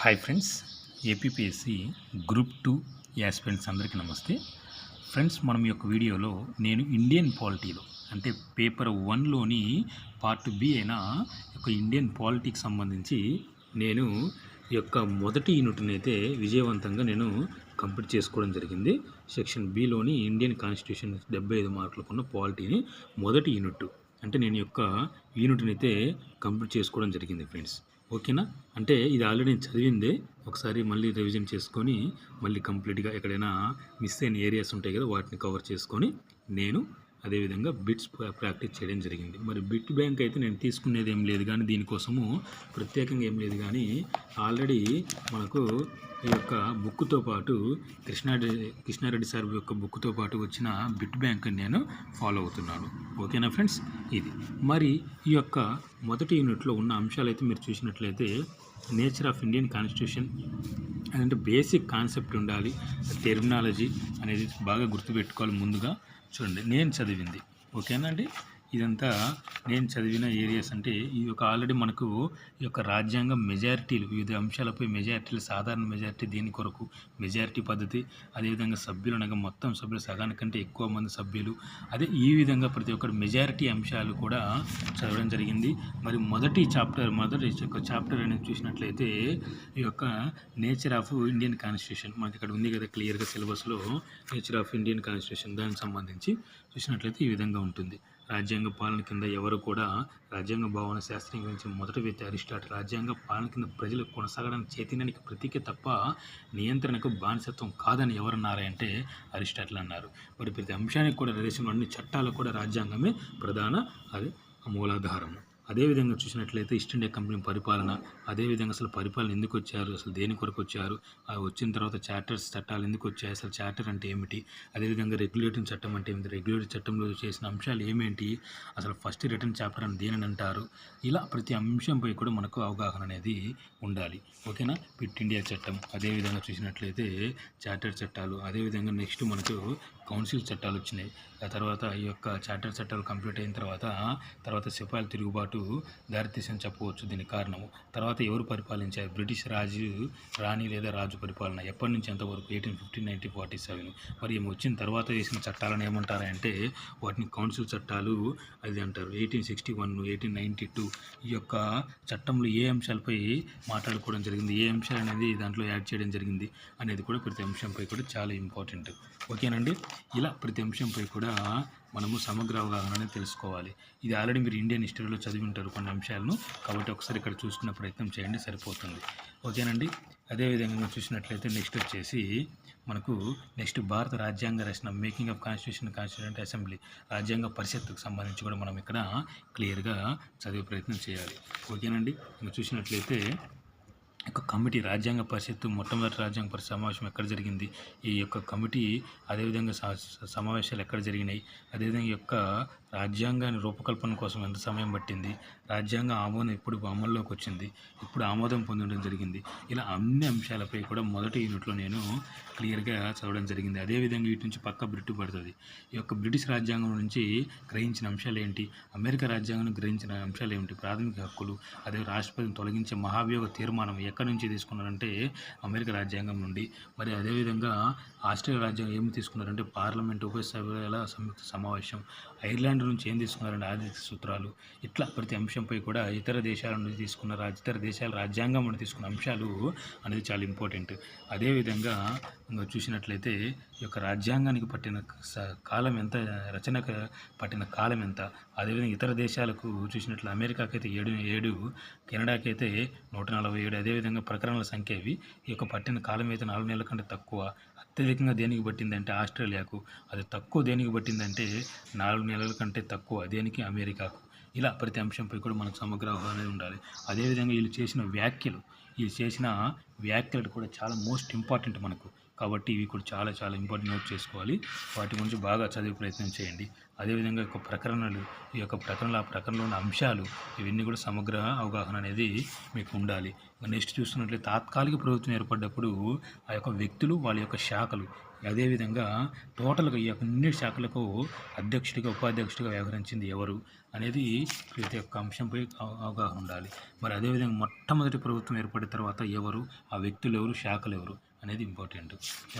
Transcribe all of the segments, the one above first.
Hi friends APPSC group two aspirants అందరికీ నమస్తే. Friends మనం యొక్క వీడియోలో నేను ఇండియన్ పాలిటీలో అంటే పేపర్ వన్లోని పార్ట్ బి అయిన యొక్క ఇండియన్ పాలిటీకి సంబంధించి నేను యొక్క మొదటి యూనిట్ని అయితే విజయవంతంగా నేను కంప్లీట్ చేసుకోవడం జరిగింది. సెక్షన్ బిలోని ఇండియన్ కాన్స్టిట్యూషన్ డెబ్బై ఐదు మార్కులకు ఉన్న పాలిటీని మొదటి యూనిట్ అంటే నేను యొక్క యూనిట్ని అయితే కంప్లీట్ చేసుకోవడం జరిగింది ఫ్రెండ్స్. ఓకేనా? అంటే ఇది ఆల్రెడీ నేను చదివిందే. ఒకసారి మళ్ళీ రివిజన్ చేసుకొని మళ్ళీ కంప్లీట్గా ఎక్కడైనా మిస్ అయిన ఏరియాస్ ఉంటాయి కదా వాటిని కవర్ చేసుకొని నేను అదేవిధంగా బిట్స్ ప్రాక్టీస్ చేయడం జరిగింది. మరి బిట్ బ్యాంక్ అయితే నేను తీసుకునేది ఏం లేదు కానీ దీనికోసము ప్రత్యేకంగా ఏం లేదు కానీ ఆల్రెడీ మనకు ఈ యొక్క బుక్తో పాటు కృష్ణారెడ్డి కృష్ణారెడ్డి సార్ యొక్క బుక్తో పాటు వచ్చిన బిట్ బ్యాంక్ నేను ఫాలో అవుతున్నాను. ఓకేనా ఫ్రెండ్స్? ఇది. మరి ఈ యొక్క మొదటి యూనిట్లో ఉన్న అంశాలు అయితే మీరు చూసినట్లయితే నేచర్ ఆఫ్ ఇండియన్ కాన్స్టిట్యూషన్ అంటే బేసిక్ కాన్సెప్ట్ ఉండాలి. టెర్మినాలజీ అనేది బాగా గుర్తుపెట్టుకోవాలి ముందుగా. చూడండి నేను చదివింది. ఓకేనా అండి? ఇదంతా నేను చదివిన ఏరియాస్ అంటే ఈ యొక్క ఆల్రెడీ మనకు ఈ యొక్క రాజ్యాంగం మెజారిటీలు వివిధ అంశాలపై మెజారిటీలు సాధారణ మెజారిటీ దీని కొరకు మెజారిటీ పద్ధతి అదేవిధంగా సభ్యులు అనగా మొత్తం సభ్యులు సగానికంటే ఎక్కువ మంది సభ్యులు అదే ఈ విధంగా ప్రతి ఒక్కటి మెజారిటీ అంశాలు కూడా చదవడం జరిగింది. మరి మొదటి చాప్టర్ మొదటి యొక్క చాప్టర్ అనేది చూసినట్లయితే ఈ యొక్క నేచర్ ఆఫ్ ఇండియన్ కాన్స్టిట్యూషన్ మనకి ఇక్కడ ఉంది కదా క్లియర్గా సిలబస్లో నేచర్ ఆఫ్ ఇండియన్ కాన్స్టిట్యూషన్ దానికి సంబంధించి చూసినట్లయితే ఈ విధంగా ఉంటుంది. రాజ్యాంగ పాలన కింద ఎవరు కూడా రాజ్యాంగ భావన శాస్త్రం గురించి మొదటి వ్యక్తి అరిస్టాటిల్. రాజ్యాంగ పాలన కింద ప్రజలు కొనసాగడానికి చైతన్యానికి ప్రతీక తప్ప నియంత్రణకు బానిసత్వం కాదని ఎవరన్నారంటే అరిస్టాటిల్ అన్నారు. మరి ప్రతి అంశానికి కూడా దేశంలో అన్ని చట్టాలు కూడా రాజ్యాంగమే ప్రధాన అది మూలాధారము అదేవిధంగా చూసినట్లయితే ఈస్ట్ ఇండియా కంపెనీ పరిపాలన అదేవిధంగా అసలు పరిపాలన ఎందుకు వచ్చారు అసలు దేని కొరకు వచ్చారు ఆ వచ్చిన తర్వాత చార్టర్స్ చట్టాలు ఎందుకు వచ్చాయి అసలు చార్టర్ అంటే ఏమిటి అదేవిధంగా రెగ్యులేటింగ్ చట్టం అంటే ఏమిటి రెగ్యులేటరీ చట్టంలో చేసిన అంశాలు ఏమేంటి అసలు ఫస్ట్ రిటర్న్ చాప్టర్ అని దేనిని అంటారు ఇలా ప్రతి అంశంపై కూడా మనకు అవగాహన అనేది ఉండాలి. ఓకేనా? పిట్ ఇండియా చట్టం అదేవిధంగా చూసినట్లయితే చార్టర్ చట్టాలు అదేవిధంగా నెక్స్ట్ మనకు కౌన్సిల్ చట్టాలు వచ్చినాయి. ఆ తర్వాత ఈ యొక్క చార్టర్ చట్టాలు కంప్లీట్ అయిన తర్వాత తర్వాత సిపాయిల తిరుగుబాటు దారితీసని చెప్పవచ్చు దీని కారణము. తర్వాత ఎవరు పరిపాలించారు? బ్రిటిష్ రాజు రాణి లేదా రాజు పరిపాలన ఎప్పటి నుంచి ఎంతవరకు? Eighteen fifteen nineteen forty seven. మరి ఏమి వచ్చిన తర్వాత వేసిన చట్టాలను ఏమంటారంటే వాటిని కౌన్సిల్ చట్టాలు అది అంటారు. Eighteen sixty one eighteen ninety two ఈ యొక్క చట్టంలో ఏ అంశాలపై మాట్లాడుకోవడం జరిగింది? ఏ అంశాలు అనేది దాంట్లో యాడ్ చేయడం జరిగింది అనేది కూడా ప్రతి అంశంపై కూడా చాలా ఇంపార్టెంట్. ఓకేనండి? ఇలా ప్రతి అంశంపై కూడా మనము సమగ్ర అవగాహన తెలుసుకోవాలి. ఇది ఆల్రెడీ మీరు ఇండియన్ హిస్టరీలో చదివి ఉంటారు కొన్ని అంశాలను. కాబట్టి ఒకసారి ఇక్కడ చూసుకునే ప్రయత్నం చేయండి సరిపోతుంది. ఓకేనండి? అదేవిధంగా చూసినట్లయితే నెక్స్ట్ వచ్చేసి మనకు నెక్స్ట్ భారత రాజ్యాంగ రచన making of constitution constituent assembly రాజ్యాంగ పరిషత్తుకు సంబంధించి కూడా మనం ఇక్కడ క్లియర్గా చదివే ప్రయత్నం చేయాలి. ఓకేనండి? ఇంకా చూసినట్లయితే యొక్క కమిటీ రాజ్యాంగ పరిషత్తు మొట్టమొదటి రాజ్యాంగ పరిషత్ సమావేశం ఎక్కడ జరిగింది? ఈ యొక్క కమిటీ అదేవిధంగా స- సమావేశాలు ఎక్కడ జరిగినాయి? అదేవిధంగా ఈ యొక్క రాజ్యాంగాన్ని రూపకల్పన కోసం ఎంత సమయం పట్టింది? రాజ్యాంగ ఆమోదం ఇప్పుడు అమల్లోకి వచ్చింది ఇప్పుడు ఆమోదం పొందడం జరిగింది ఇలా అన్ని అంశాలపై కూడా మొదటి యూనిట్లో నేను క్లియర్గా చదవడం జరిగింది. అదేవిధంగా వీటి నుంచి పక్క బ్రిట్ పడుతుంది. ఈ యొక్క బ్రిటిష్ రాజ్యాంగం నుంచి గ్రహించిన అంశాలు ఏంటి? అమెరికా రాజ్యాంగం గ్రహించిన అంశాలు ఏమిటి? ప్రాథమిక హక్కులు అదే రాష్ట్రపతిని తొలగించే మహాభియోగ తీర్మానం ఎక్కడి నుంచి తీసుకున్నారంటే అమెరికా రాజ్యాంగం నుండి. మరి అదేవిధంగా ఆస్ట్రేలియా రాజ్యాంగం ఏమి తీసుకున్నారంటే పార్లమెంట్ ఉభయ సభ్యుల సంయుక్త సమావేశం ఐర్లాండ్ నుంచి ఏం తీసుకున్నారంటే ఆర్థిక సూత్రాలు ఇట్లా ప్రతి అంశం అంశంపై కూడా ఇతర దేశాల నుండి తీసుకున్న రాజ్ ఇతర దేశాల రాజ్యాంగం నుండి తీసుకున్న అంశాలు అనేది చాలా ఇంపార్టెంట్. అదేవిధంగా ఇంకా చూసినట్లయితే ఈ యొక్క రాజ్యాంగానికి పట్టిన స- కాలం ఎంత రచనకు పట్టిన కాలం ఎంత? అదేవిధంగా ఇతర దేశాలకు చూసినట్లు అమెరికాకి అయితే ఏడు ఏడు కెనడాకి అయితే నూట నలభై ఏడు అదేవిధంగా ప్రకరణల సంఖ్య ఇవి. ఈ యొక్క పట్టిన కాలం అయితే నాలుగు నెలల కంటే తక్కువ అత్యధికంగా దేనికి పట్టిందంటే ఆస్ట్రేలియాకు. అది తక్కువ దేనికి పట్టిందంటే నాలుగు నెలల కంటే తక్కువ దేనికి? అమెరికాకు. ఇలా ప్రతి అంశంపై కూడా మనకు సమగ్ర అవగాహన అనేది ఉండాలి. అదేవిధంగా వీళ్ళు చేసిన వ్యాఖ్యలు వీళ్ళు చేసిన వ్యాఖ్యలు కూడా చాలా మోస్ట్ ఇంపార్టెంట్ మనకు. కాబట్టి ఇవి కూడా చాలా చాలా ఇంపార్టెంట్ నోట్ చేసుకోవాలి. వాటి గురించి బాగా చదివే ప్రయత్నం చేయండి. అదేవిధంగా యొక్క ప్రకరణలు ఈ యొక్క ప్రకరణలు ఆ ప్రకరణలో ఉన్న అంశాలు ఇవన్నీ కూడా సమగ్ర అవగాహన అనేది మీకు ఉండాలి. నెక్స్ట్ చూస్తున్నట్లయితే తాత్కాలిక ప్రభుత్వం ఏర్పడ్డప్పుడు ఆ యొక్క వ్యక్తులు వాళ్ళ యొక్క శాఖలు అదేవిధంగా టోటల్గా ఈ యొక్క అన్ని శాఖలకు అధ్యక్షుడిగా ఉపాధ్యక్షుడిగా వ్యవహరించింది ఎవరు అనేది ప్రతి ఒక్క అంశంపై అవగాహన ఉండాలి. మరి అదేవిధంగా మొట్టమొదటి ప్రభుత్వం ఏర్పడిన తర్వాత ఎవరు ఆ వ్యక్తులు ఎవరు శాఖలు ఎవరు అనేది ఇంపార్టెంట్.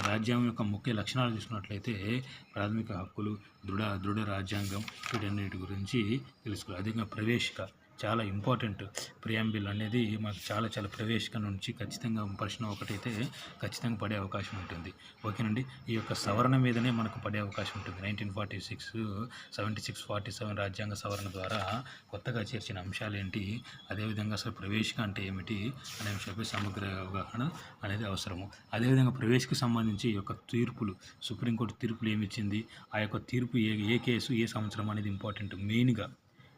రాజ్యాంగం యొక్క ముఖ్య లక్షణాలు చూసినట్లయితే ప్రాథమిక హక్కులు దృఢ దృఢ రాజ్యాంగం వీటన్నిటి గురించి తెలుసుకోవాలి. అదేవిధంగా ప్రవేశిక చాలా ఇంపార్టెంట్ ప్రియాంబిల్ అనేది మాకు చాలా చాలా ప్రవేశిక నుంచి ఖచ్చితంగా ప్రశ్న ఒకటైతే ఖచ్చితంగా పడే అవకాశం ఉంటుంది. ఓకేనండి? ఈ యొక్క సవరణ మీదనే మనకు పడే అవకాశం ఉంటుంది. Nineteen forty six seventy six forty seven రాజ్యాంగ సవరణ ద్వారా కొత్తగా చేర్చిన అంశాలు ఏంటి? అదేవిధంగా అసలు ప్రవేశిక అంటే ఏమిటి? అనే విషయంపై సమగ్ర అవగాహన అనేది అవసరము. అదేవిధంగా ప్రవేశికి సంబంధించి ఈ యొక్క తీర్పులు సుప్రీంకోర్టు తీర్పులు ఏమి ఇచ్చింది? ఆ యొక్క తీర్పు ఏ ఏ కేసు ఏ సంవత్సరం అనేది ఇంపార్టెంట్? మెయిన్గా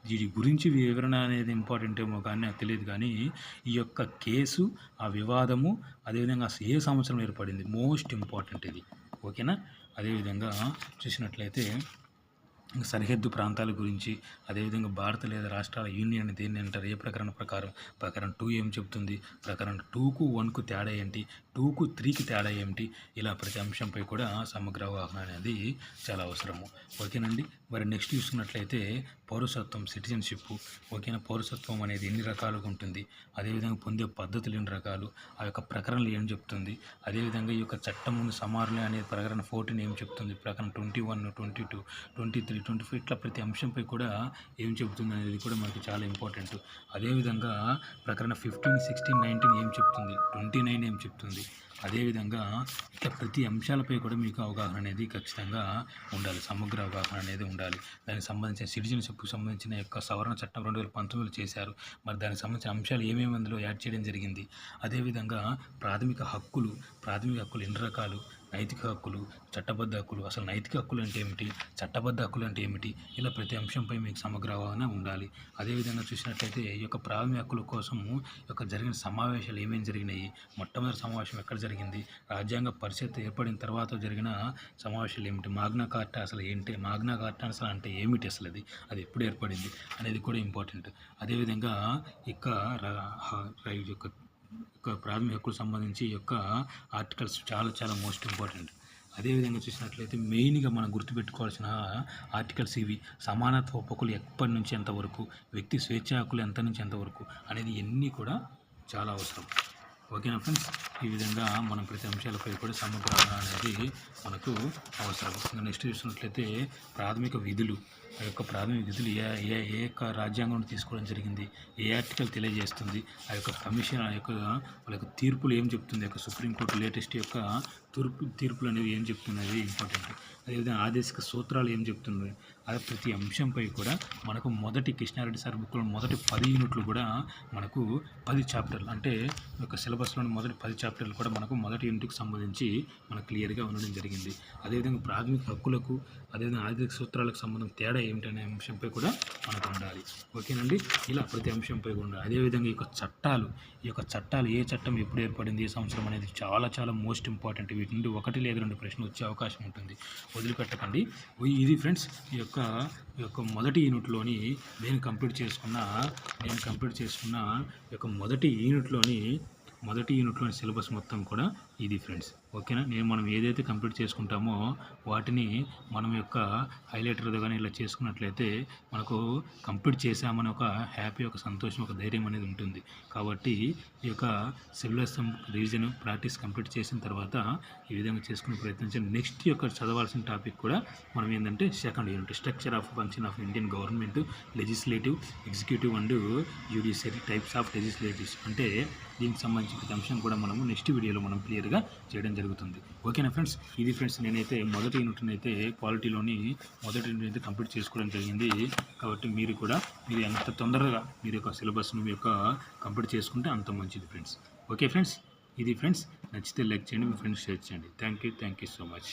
వీటి గురించి వివరణ అనేది ఇంపార్టెంట్ ఏమో కానీ నాకు తెలియదు కానీ ఈ యొక్క కేసు ఆ వివాదము అదేవిధంగా ఏ సంవత్సరం ఏర్పడింది? మోస్ట్ ఇంపార్టెంట్ ఇది. ఓకేనా? అదేవిధంగా చూసినట్లయితే సరిహద్దు ప్రాంతాల గురించి అదేవిధంగా భారత లేదా రాష్ట్రాల యూనియన్ దేన్ని అంటారు? ఏ ప్రకరణ ప్రకారం? ప్రకరణ టూ ఏం చెప్తుంది ప్రకరణ టూకు వన్కు తేడా ఏంటి? టూకు త్రీకి తేడా ఏమిటి? ఇలా ప్రతి అంశంపై కూడా సమగ్ర అవగాహన అనేది చాలా అవసరము. ఓకేనండి? మరి నెక్స్ట్ చూసుకున్నట్లయితే పౌరసత్వం సిటిజన్షిప్. ఓకేనా? పౌరసత్వం అనేది ఎన్ని రకాలుగా ఉంటుంది? అదేవిధంగా పొందే పద్ధతులు ఎన్ని రకాలు? ఆ యొక్క ప్రకరణలు ఏం చెప్తుంది అదేవిధంగా ఈ యొక్క చట్టం సమారులే అనేది ప్రకరణ ఫోర్టీన్ ఏం చెప్తుంది ప్రకరణ twenty one twenty two twenty three twenty five ఇట్లా ప్రతి అంశంపై కూడా ఏం చెబుతుంది అనేది కూడా మనకి చాలా ఇంపార్టెంట్. అదేవిధంగా ప్రకరణ ఫిఫ్టీన్ సిక్స్టీన్ నైన్టీన్ ఏం చెప్తుంది? ట్వంటీ నైన్ ఏం చెప్తుంది? అదేవిధంగా ఇట్లా ప్రతి అంశాలపై కూడా మీకు అవగాహన అనేది ఖచ్చితంగా ఉండాలి. సమగ్ర అవగాహన అనేది ఉండాలి. దానికి సంబంధించిన సిటిజన్షిప్కి సంబంధించిన యొక్క సవరణ చట్టం రెండు వేల పంతొమ్మిదిలో చేశారు. మరి దానికి సంబంధించిన అంశాలు ఏమేమి అందులో యాడ్ చేయడం జరిగింది? అదేవిధంగా ప్రాథమిక హక్కులు ప్రాథమిక హక్కులు ఎన్ని రకాలు? నైతిక హక్కులు చట్టబద్ధ హక్కులు అసలు నైతిక హక్కులు అంటే ఏమిటి చట్టబద్ధ హక్కులు అంటే ఏమిటి ఇలా ప్రతి అంశంపై మీకు సమగ్ర అవగాహన ఉండాలి. అదేవిధంగా చూసినట్లయితే ఈ యొక్క ప్రాథమిక హక్కుల కోసము యొక్క జరిగిన సమావేశాలు ఏమేమి జరిగినాయి మొట్టమొదటి సమావేశం ఎక్కడ జరిగింది రాజ్యాంగ పరిషత్ ఏర్పడిన తర్వాత జరిగిన సమావేశాలు ఏమిటి మాగ్నా కార్టా అసలు ఏంటి మాగ్నా కార్టా అసలు అంటే ఏమిటి అసలు అది అది ఎప్పుడు ఏర్పడింది అనేది కూడా ఇంపార్టెంట్. అదేవిధంగా ఇక యొక్క యొక్క ప్రాథమిక హక్కులకు సంబంధించి ఈ యొక్క ఆర్టికల్స్ చాలా చాలా మోస్ట్ ఇంపార్టెంట్. అదేవిధంగా చూసినట్లయితే మెయిన్గా మనం గుర్తుపెట్టుకోవాల్సిన ఆర్టికల్స్ ఇవి. సమానత్వ హక్కులు ఎప్పటి నుంచి ఎంతవరకు వ్యక్తి స్వేచ్ఛ హక్కులు ఎంత నుంచి ఎంతవరకు అనేది ఇవన్నీ కూడా చాలా అవసరం. ఓకేనా ఫ్రెండ్స్? ఈ విధంగా మనం ప్రతి అంశాలపై కూడా సమగ్ర అనేది మనకు అవసరం. ఇంకా నెక్స్ట్ చూసినట్లయితే ప్రాథమిక విధులు ఆ యొక్క ప్రాథమిక విధులు ఏ ఏ ఏ యొక్క రాజ్యాంగం తీసుకోవడం జరిగింది ఏ ఆర్టికల్ తెలియజేస్తుంది ఆ యొక్క కమిషన్ ఆ యొక్క వాళ్ళ యొక్క తీర్పులు ఏం చెప్తుంది ఆ యొక్క సుప్రీంకోర్టు లేటెస్ట్ యొక్క తూర్పు తీర్పులు అనేవి ఏం చెప్తున్నది? ఇంపార్టెంట్. అదేవిధంగా ఆదేశిక సూత్రాలు ఏం చెప్తున్నాయి అదే ప్రతి అంశంపై కూడా మనకు మొదటి కృష్ణారెడ్డి సార్ బుక్లో మొదటి పది యూనిట్లు కూడా మనకు పది చాప్టర్లు అంటే ఒక సిలబస్లోని మొదటి పది చాప్టర్లు కూడా మనకు మొదటి యూనిట్కి సంబంధించి మనకు క్లియర్గా ఉండడం జరిగింది. అదేవిధంగా ప్రాథమిక హక్కులకు అదేవిధంగా ఆర్థిక సూత్రాలకు సంబంధం తేడా ఏమిటనే అంశంపై కూడా మనకు ఉండాలి. ఓకేనండి? ఇలా ప్రతి అంశంపై కూడా ఉండాలి. అదేవిధంగా ఈ యొక్క చట్టాలు ఈ యొక్క చట్టాలు ఏ చట్టం ఎప్పుడు ఏర్పడింది ఏ సంవత్సరం అనేది చాలా చాలా మోస్ట్ ఇంపార్టెంట్ వీటి నుండి ఒకటి లేదా రెండు ప్రశ్నలు వచ్చే అవకాశం ఉంటుంది. వదిలిపెట్టకండి. ఇది ఫ్రెండ్స్ ఈ యొక్క ఈ యొక్క మొదటి యూనిట్లోని నేను కంప్లీట్ చేసుకున్న నేను కంప్లీట్ చేసుకున్న ఈ యొక్క మొదటి యూనిట్లోని మొదటి యూనిట్లోని సిలబస్ మొత్తం కూడా ఇది ఫ్రెండ్స్ ఓకేనా నేను మనం ఏదైతే కంప్లీట్ చేసుకుంటామో వాటిని మనం యొక్క హైలైటర్తో కానీ ఇలా చేసుకున్నట్లయితే మనకు కంప్లీట్ చేసామని ఒక హ్యాపీ ఒక సంతోషం ఒక ధైర్యం అనేది ఉంటుంది. కాబట్టి ఈ యొక్క సిలబస్ రివిజన్ ప్రాక్టీస్ కంప్లీట్ చేసిన తర్వాత ఈ విధంగా చేసుకునే ప్రయత్నించండి. నెక్స్ట్ యొక్క చదవాల్సిన టాపిక్ కూడా మనం ఏంటంటే second unit structure of function of Indian government legislative executive and judiciary types of legislatives అంటే దీనికి సంబంధించిన అంశం కూడా మనము నెక్స్ట్ వీడియోలో మనం క్లియర్గా చేయడం జరుగుతుంది. ఓకేనా ఫ్రెండ్స్? ఇది ఫ్రెండ్స్ నేనైతే మొదటి యూనిట్ని అయితే క్వాలిటీలోని మొదటి యూనిట్ అయితే కంప్లీట్ చేసుకోవడం జరిగింది. కాబట్టి మీరు కూడా మీరు ఎంత తొందరగా మీరు యొక్క సిలబస్ను మీ యొక్క కంప్లీట్ చేసుకుంటే అంత మంచిది ఫ్రెండ్స్. Okay friends? ఇది ఫ్రెండ్స్ నచ్చితే లైక్ చేయండి మీ ఫ్రెండ్స్ షేర్ చేయండి. Thank you thank you so much.